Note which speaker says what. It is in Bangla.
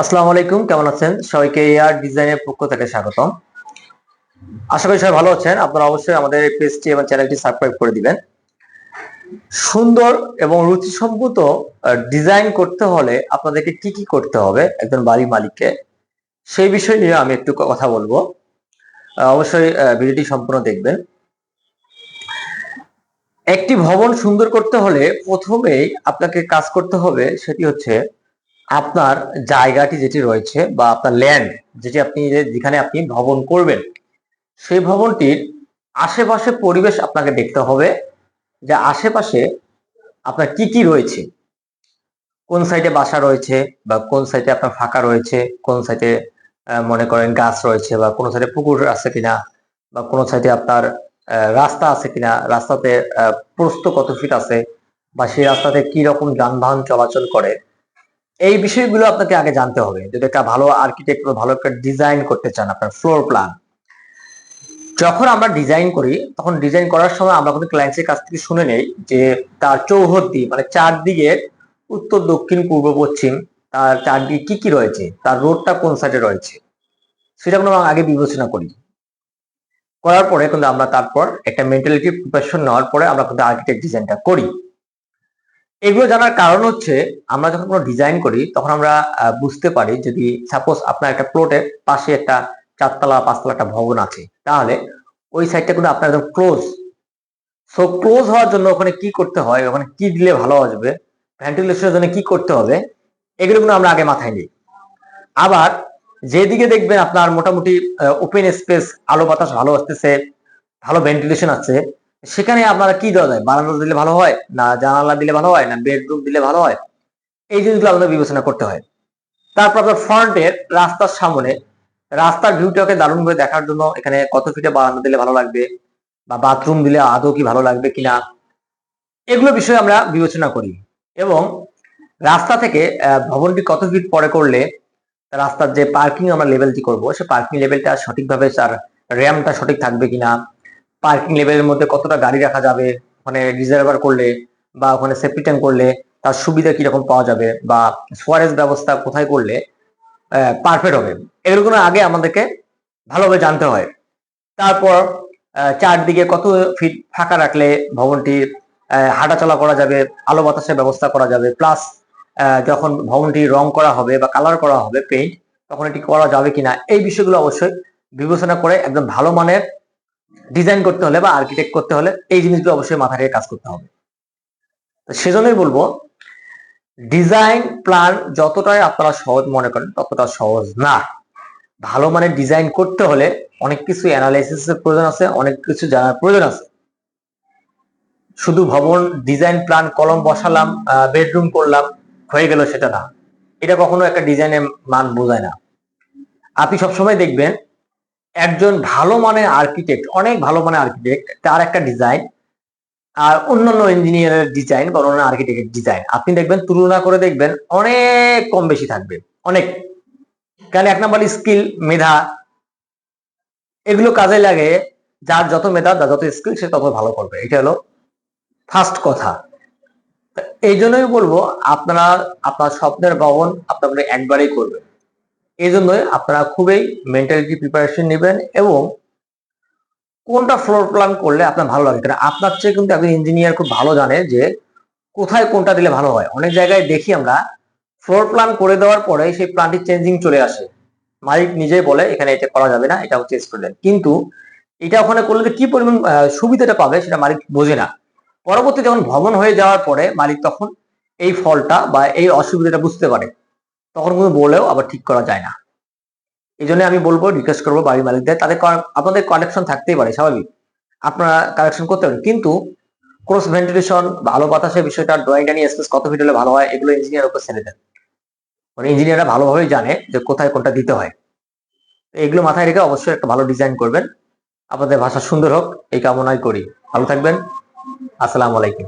Speaker 1: আসসালামু আলাইকুম, কেমন আছেন? সবাইকে এয়ার ডিজাইনের পক্ষ থেকে স্বাগতম। আশা করি সবাই ভালো আছেন। আপনারা অবশ্যই আমাদের এই পেজটি এবং চ্যানেলটি সাবস্ক্রাইব করে দিবেন। সুন্দর এবং রুচিসম্মত ডিজাইন করতে হলে আপনাদেরকে কি কি করতে হবে একজন বাড়ির মালিককে, সেই বিষয় নিয়ে আমি একটু কথা বলব। অবশ্যই ভিডিওটি সম্পূর্ণ দেখবেন। একটি ভবন সুন্দর করতে হলে প্রথমেই আপনাকে কাজ করতে হবে সেটি হচ্ছে আপনার জায়গাটি যেটি রয়েছে বা আপনার ল্যান্ড যেটি আপনি যেখানে আপনি ভবন করবেন সেই ভবনটির আশেপাশে পরিবেশ আপনাকে দেখতে হবে যে আশেপাশে আপনার কি কি রয়েছে। কোন সাইডে বাসা রয়েছে বা কোন সাইডে আপনার ফাঁকা রয়েছে কোন সাইডে মনে করেন গাছ রয়েছে বা কোন সাইডে পুকুর আছে কিনা বা কোন সাইডে আপনার রাস্তা আছে কিনা রাস্তাতে আহ, প্রস্থ কত ফিট আছে বা সেই রাস্তাতে কি রকম যানবাহন চলাচল করে এই বিষয়গুলো আপনাকে আগে জানতে হবে। যদি একটা ভালো আর্কিটেক্ট বা ভালো একটা ডিজাইন করতে চান আপনার ফ্লোর প্ল্যান যখন আমরা ডিজাইন করি, তখন ডিজাইন করার সময় আমরা কিন্তু ক্লায়েন্টের কাছ থেকে শুনে নেই যে তার চৌহদ্দি মানে চারদিকে উত্তর, দক্ষিণ, পূর্ব, পশ্চিম, তার চারদিকে কি কি রয়েছে, তার রোডটা কোন সাইডে রয়েছে, সেটা আমরা আগে বিবেচনা করি। করার পরে কিন্তু আমরা তারপর একটা মেন্টালিটি প্রিপারেশন নেওয়ার পরে আমরা কিন্তু আর্কিটেক্ট ডিজাইনটা করি। এগুলো জানার কারণ হচ্ছে, আমরা যখন কোনো ডিজাইন করি, তখন আমরা বুঝতে পারি যদি সাপোজ আপনার একটা প্লটের পাশে একটা চারতলা, পাঁচতলা একটা ভবন আছে, তাহলে ওই সাইডটা কিন্তু আপনার একদম ক্লোজ সো ক্লোজ হওয়ার জন্য ওখানে কি করতে হয়? ওখানে কি দিলে ভালো আসবে? ভেন্টিলেশনের জন্য কি করতে হবে? এগুলো কিন্তু আমরা আগে মাথায় নিই। আবার, যেদিকে দেখবেন আপনার মোটামুটি ওপেন স্পেস আলো বাতাস ভালো আসতেছে, ভালো ভেন্টিলেশন আছে সেখানে আপনারা কি দেওয়া যায়? বারান্দা দিলে ভালো হয়? না, জানালা দিলে ভালো হয়? না বেডরুম দিলে ভালো হয়? এই জিনিসগুলো আপনাদের বিবেচনা করতে হয়। তারপর আপনার ফ্রন্টের রাস্তার সামনে, রাস্তার ভিউটাকে দারুণভাবে দেখার জন্য এখানে কত ফিটে বারান্দা দিলে ভালো লাগবে? বা বাথরুম দিলে আদৌ কি ভালো লাগবে কিনা? এগুলো বিষয়ে আমরা বিবেচনা করি। এবং রাস্তা থেকে ভবনটি কত ফিট পরে করলে রাস্তার যে পার্কিং আমরা লেভেলটি করব, সে পার্কিং লেভেলটা সঠিকভাবে তার র্যামটা সঠিক থাকবে কিনা? পার্কিং লেভেলের মধ্যে কতটা গাড়ি রাখা যাবে, ওখানে রিজার্ভার করলে বা ওখানে সেফটি ট্যাঙ্ক করলে তার সুবিধা কীরকম পাওয়া যাবে বা সোয়ারেজ ব্যবস্থা কোথায় করলে পারফেক্ট হবে। এগুলো আগে আমাদেরকে ভালোভাবে জানতে হয়। তারপর চারদিকে কত ফিট ফাঁকা রাখলে ভবনটি হাঁটাচলা করা যাবে, আলো বাতাসের ব্যবস্থা করা যাবে প্লাস যখন ভবনটি রং করা হবে বা কালার করা হবে পেইন্ট তখন এটি করা যাবে কিনা, এই বিষয়গুলো অবশ্যই বিবেচনা করে একদম ভালো মানের ডিজাইন করতে হলে বা আর্কিটেক্ট করতে হলে এই জিনিসগুলো অবশ্যই মাথায় কাজ করতে হবে। তো সেজন্যই বলব ডিজাইন প্ল্যান যতটাই আপনারা সহজ মনে করেন ততটা সহজ না। ভালো মানের ডিজাইন করতে হলে অনেক কিছু অ্যানালাইসিস এর প্রয়োজন আছে, অনেক কিছু জানার প্রয়োজন আছে। শুধু ভবন ডিজাইন প্ল্যান কলম বসালাম বেডরুম করলাম, হয়ে গেল সেটা না। এটা কখনো একটা ডিজাইনের মান বোঝায় না। আপনি সবসময় দেখবেন একজন ভালো মানের আর্কিটেক্ট অনেক ভালো মানের আর্কিটেক্ট তার একটা ডিজাইন আর অন্যান্য ইঞ্জিনিয়ারের ডিজাইন বা অন্যান্য আর্কিটেক্টের ডিজাইন আপনি দেখবেন, তুলনা করে দেখবেন, অনেক কম বেশি থাকবে। অনেক। কারণ এক নম্বর স্কিল মেধা। এগুলো কাজে লাগে, যার যত মেধা যার যত স্কিল সে তত ভালো করবে। এটা হলো ফার্স্ট কথা। এই জন্যই বলব, আপনারা, আপনার স্বপ্নের ভবন আপনারা একবারেই করবেন। এই জন্যই আপনারা খুবই মেন্টালিটি প্রিপারেশন নেবেন এবং কোনটা ফ্লোর প্ল্যান করলে আপনার ভালো লাগে? কারণ আপনার চেয়ে কিন্তু একজন ইঞ্জিনিয়ার খুব ভালো জানে যে কোথায় কোনটা দিলে ভালো হয়। অনেক জায়গায় দেখি আমরা ফ্লোর প্ল্যান করে দেওয়ার পরে সেই প্ল্যানটি চেঞ্জিং চলে আসে। মালিক নিজেই বলে, এখানে এটা করা যাবে না, এটা চেঞ্জ করে দেন কিন্তু এটা ওখানে করলে কি পরিমাণ সুবিধাটা পাবে সেটা মালিক বোঝে না। পরবর্তী যখন ভবন হয়ে যাওয়ার পরে মালিক তখন এই ফলটা বা এই অসুবিধাটা বুঝতে পারে। তখন কিন্তু বলেও আবার ঠিক করা যায় না। এই জন্য আমি বলব রিকোয়েস্ট করব বাড়ির মালিকদের, তাদের আপনাদের কানেকশন থাকতেই পারে, স্বাভাবিক। আপনারা কালেকশন করতে পারেন। কিন্তু ক্রস ভেন্টিলেশন ভালো বাতাসের বিষয়টা ড্রয়িংটা নিয়ে স্পেস কত ফিট হলে ভালো হয়, এগুলো ইঞ্জিনিয়ার উপর ছেড়ে দেন। মানে ইঞ্জিনিয়াররা ভালোভাবেই জানে যে কোথায় কোনটা দিতে হয়। এগুলো মাথায় রেখে অবশ্যই একটা ভালো ডিজাইন করবেন। আপনাদের ভাষা সুন্দর হোক, এই কামনাই করি। ভালো থাকবেন। আসসালামু আলাইকুম।